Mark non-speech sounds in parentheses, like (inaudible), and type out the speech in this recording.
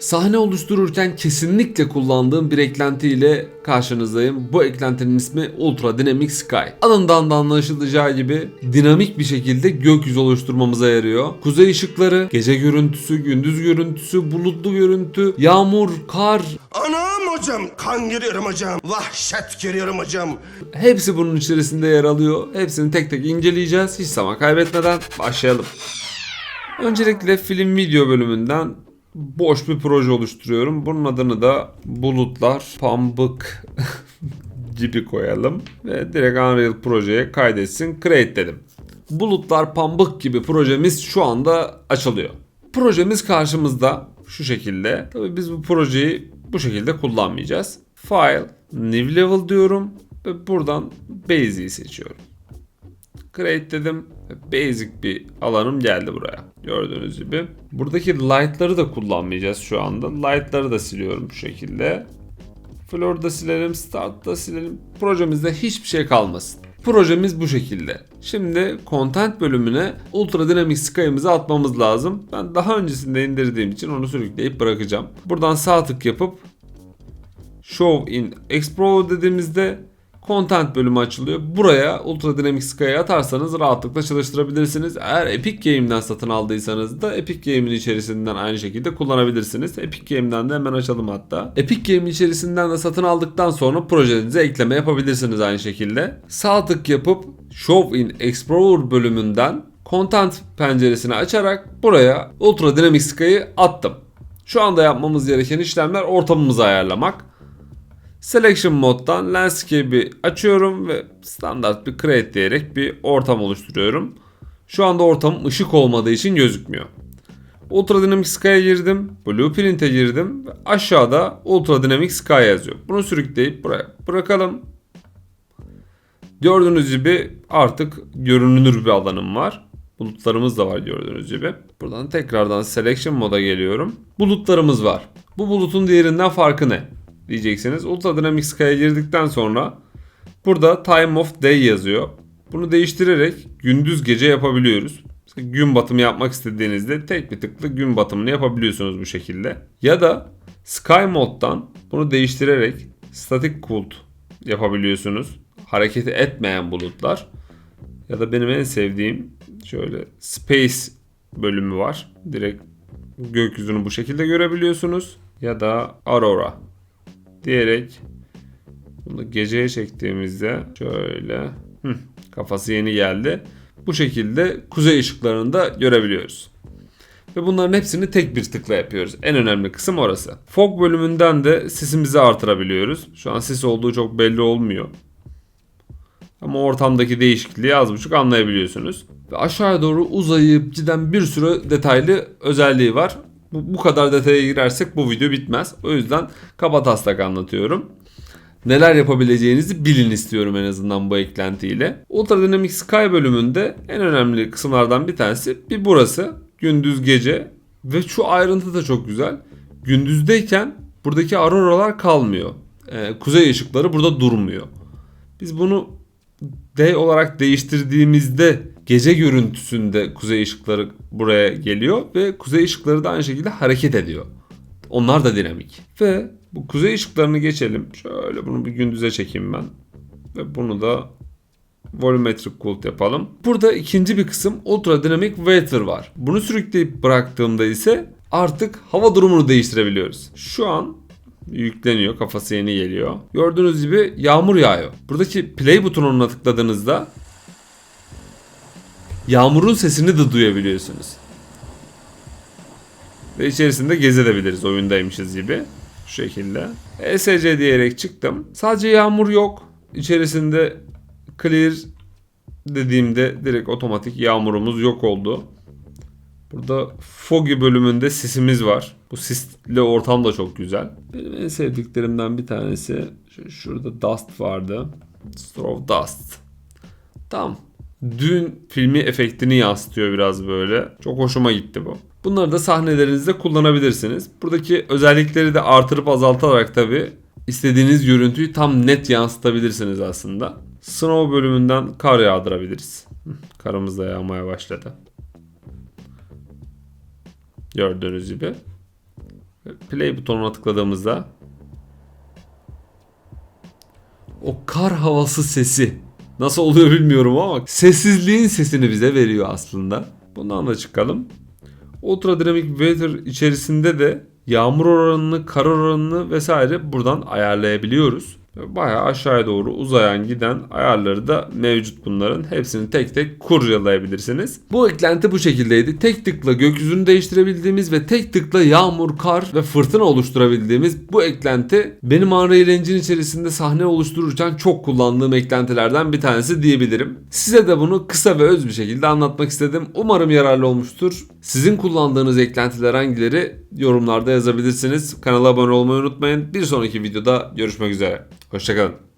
Sahne oluştururken kesinlikle kullandığım bir eklentiyle karşınızdayım. Bu eklentinin ismi Ultra Dynamic Sky. Adından da anlaşılacağı gibi dinamik bir şekilde gökyüzü oluşturmamıza yarıyor. Kuzey ışıkları, gece görüntüsü, gündüz görüntüsü, bulutlu görüntü, yağmur, kar Anam hocam kan görüyorum hocam. Vahşet görüyorum hocam. hepsi bunun içerisinde yer alıyor. Hepsini tek tek inceleyeceğiz. Hiç zaman kaybetmeden başlayalım. Öncelikle film video bölümünden boş bir proje oluşturuyorum. Bunun adını da bulutlar pambık (laughs) gibi koyalım. Ve direkt Unreal projeye kaydetsin. Create dedim. Bulutlar pambık gibi projemiz şu anda açılıyor. Projemiz karşımızda şu şekilde. Tabii biz bu projeyi bu şekilde kullanmayacağız. File, New Level diyorum ve buradan Basic'i seçiyorum. Create dedim. Basic bir alanım geldi buraya. Gördüğünüz gibi. Buradaki light'ları da kullanmayacağız şu anda. Light'ları da siliyorum bu şekilde. Floor'u da silelim, Start'ı da silelim. Projemizde hiçbir şey kalmasın. Projemiz bu şekilde. Şimdi content bölümüne Ultra Dynamic Sky'ımızı atmamız lazım. Ben daha öncesinde indirdiğim için onu sürükleyip bırakacağım. Buradan sağ tık yapıp Show in Explorer dediğimizde Content bölümü açılıyor. Buraya Ultra Dynamic Sky'ı atarsanız rahatlıkla çalıştırabilirsiniz. Eğer Epic Game'den satın aldıysanız da Epic Game'in içerisinden aynı şekilde kullanabilirsiniz. Epic Game'den de hemen açalım hatta. Epic Game'in içerisinden de satın aldıktan sonra projenize ekleme yapabilirsiniz aynı şekilde. Sağ tık yapıp Show in Explorer bölümünden Content penceresini açarak buraya Ultra Dynamic Sky'ı attım. Şu anda yapmamız gereken işlemler ortamımızı ayarlamak. Selection moddan landscape'i açıyorum ve standart bir create diyerek bir ortam oluşturuyorum. Şu anda ortamım ışık olmadığı için gözükmüyor. Ultra Dynamic Sky'a girdim. Blueprint'e girdim. Ve aşağıda Ultra Dynamic Sky yazıyor. Bunu sürükleyip buraya bırakalım. Gördüğünüz gibi artık görünür bir alanım var. Bulutlarımız da var gördüğünüz gibi. Buradan tekrardan Selection moda geliyorum. Bulutlarımız var. Bu bulutun diğerinden farkı ne? Diyeceksiniz. Ultra Dynamic Sky'a girdikten sonra burada Time of Day yazıyor. Bunu değiştirerek gündüz gece yapabiliyoruz. Mesela gün batımı yapmak istediğinizde tek bir tıkla gün batımını yapabiliyorsunuz bu şekilde. Ya da Sky Mode'dan bunu değiştirerek Static Cult yapabiliyorsunuz. Hareket etmeyen bulutlar. Ya da benim en sevdiğim şöyle Space bölümü var. Direkt gökyüzünü bu şekilde görebiliyorsunuz. Ya da Aurora diyerek bunu geceye çektiğimizde şöyle hı, kafası yeni geldi. Bu şekilde kuzey ışıklarını da görebiliyoruz. Ve bunların hepsini tek bir tıkla yapıyoruz. En önemli kısım orası. Fog bölümünden de sisimizi artırabiliyoruz. Şu an sis olduğu çok belli olmuyor. Ama ortamdaki değişikliği az buçuk anlayabiliyorsunuz. Ve aşağıya doğru uzayıp giden bir sürü detaylı özelliği var. Bu, bu kadar detaya girersek bu video bitmez. O yüzden kaba taslak anlatıyorum. Neler yapabileceğinizi bilin istiyorum en azından bu eklentiyle. Ultra Dynamic Sky bölümünde en önemli kısımlardan bir tanesi bir burası. Gündüz gece ve şu ayrıntı da çok güzel. Gündüzdeyken buradaki auroralar kalmıyor. Ee, kuzey ışıkları burada durmuyor. Biz bunu D olarak değiştirdiğimizde gece görüntüsünde kuzey ışıkları buraya geliyor ve kuzey ışıkları da aynı şekilde hareket ediyor. Onlar da dinamik. Ve bu kuzey ışıklarını geçelim. Şöyle bunu bir gündüze çekeyim ben. Ve bunu da volumetric cult yapalım. Burada ikinci bir kısım ultra dynamic weather var. Bunu sürükleyip bıraktığımda ise artık hava durumunu değiştirebiliyoruz. Şu an yükleniyor. Kafası yeni geliyor. Gördüğünüz gibi yağmur yağıyor. Buradaki play butonuna tıkladığınızda yağmurun sesini de duyabiliyorsunuz. Ve içerisinde gezebiliriz oyundaymışız gibi. Şu şekilde. ESC diyerek çıktım. Sadece yağmur yok. İçerisinde clear dediğimde direkt otomatik yağmurumuz yok oldu. Burada Foggy bölümünde sisimiz var. Bu sisli ortam da çok güzel. Benim en sevdiklerimden bir tanesi şu- şurada Dust vardı. Straw Dust. Tamam. Dün filmi efektini yansıtıyor biraz böyle. Çok hoşuma gitti bu. Bunları da sahnelerinizde kullanabilirsiniz. Buradaki özellikleri de artırıp azaltarak tabi istediğiniz görüntüyü tam net yansıtabilirsiniz aslında. Snow bölümünden kar yağdırabiliriz. Karımız da yağmaya başladı. Gördüğünüz gibi. Play butonuna tıkladığımızda o kar havası sesi nasıl oluyor bilmiyorum ama sessizliğin sesini bize veriyor aslında. Bundan da çıkalım. Ultra Dynamic Weather içerisinde de yağmur oranını, kar oranını vesaire buradan ayarlayabiliyoruz. Bayağı aşağıya doğru uzayan giden ayarları da mevcut bunların. Hepsini tek tek kurcalayabilirsiniz. Bu eklenti bu şekildeydi. Tek tıkla gökyüzünü değiştirebildiğimiz ve tek tıkla yağmur, kar ve fırtına oluşturabildiğimiz bu eklenti benim Unreal Engine içerisinde sahne oluştururken çok kullandığım eklentilerden bir tanesi diyebilirim. Size de bunu kısa ve öz bir şekilde anlatmak istedim. Umarım yararlı olmuştur. Sizin kullandığınız eklentiler hangileri yorumlarda yazabilirsiniz. Kanala abone olmayı unutmayın. Bir sonraki videoda görüşmek üzere. Hoşçakalın.